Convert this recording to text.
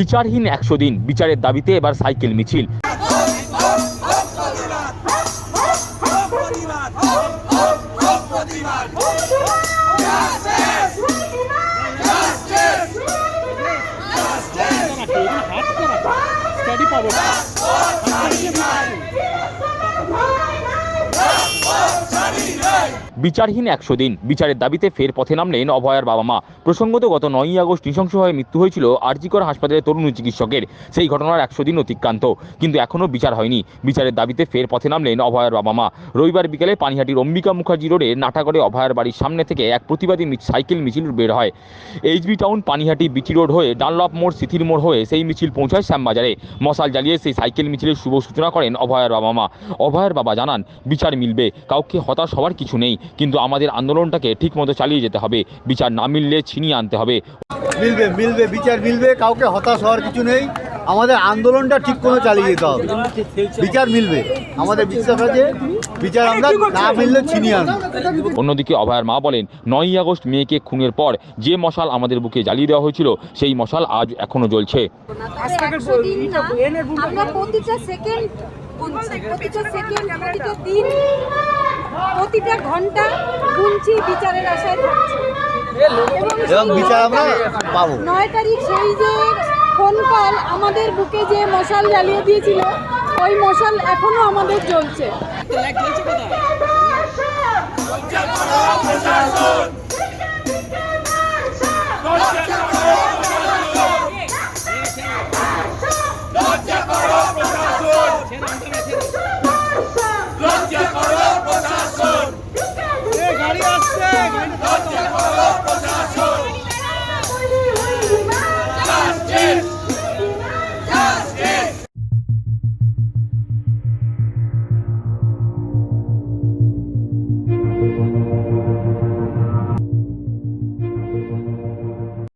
বিচারহীন একশো দিন বিচারের দাবিতে এবার সাইকেল মিছিল বিচারহীন একশো দিন। বিচারের দাবিতে ফের পথে নামলেন অভয়ার বাবা মা। প্রসঙ্গত গত নয়ই আগস্ট নৃশংস হয়ে মৃত্যু হয়েছিল আরজিকর হাসপাতালের তরুণ চিকিৎসকের। সেই ঘটনার একশো দিন অতিক্রান্ত, কিন্তু এখনও বিচার হয়নি। বিচারের দাবিতে ফের পথে নামলেন অভয়ার বাবা মা। রবিবার বিকেলে পানিহাটির অম্বিকা মুখার্জি রোডে নাটাগড়ে অভয়ার বাড়ির সামনে থেকে এক প্রতিবাদী সাইকেল মিছিল বের হয়। HB town Panihati BT road হয়ে ডানলপ মোড়, সিথির মোড় হয়ে সেই মিছিল পৌঁছায় শ্যামবাজারে। মশাল জ্বালিয়ে সেই সাইকেল মিছিলের শুভ সূচনা করেন অভয়ার বাবা মা। অভয়ার বাবা জানান, বিচার মিলবে। কাউকে হতাশ হওয়ার কিছু নেই। কিন্তু আমাদের আন্দোলনটাকে ঠিকমতো চালিয়ে যেতে হবে। বিচার না মিললে ছিনিয়ে আনতে হবে। মিলবে মিলবে বিচার মিলবে কাউকে হতাশ হওয়ার কিছু নেই। আমাদের আন্দোলনটা ঠিক করে চালিয়ে যেতে হবে। বিচার মিলবে। আমাদের বিশ্বাস আছে বিচার আমরা না মিললে ছিনিয়ে আনব। অন্যদিকে অভয়ার মা বলেন নয়ই আগস্ট মেয়েকে খুনের পর যে মশাল আমাদের বুকে জ্বালিয়ে দেওয়া হয়েছিল সেই মশাল আজ এখনও জ্বলছে। একশো দিন না আমরা প্রতিটা সেকেন্ড প্রতিটা সেকেন্ড প্রতিটা দিন প্রতিটা ঘণ্টা গুনছি বিচারের আশায় থাকছি। এবং বিচার আমরা পাবো। নয় তারিখ সেই যে ফোন কল আমাদের বুকে যে মশাল জ্বালিয়ে দিয়েছিল ওই মশাল এখনও আমাদের জ্বলছে।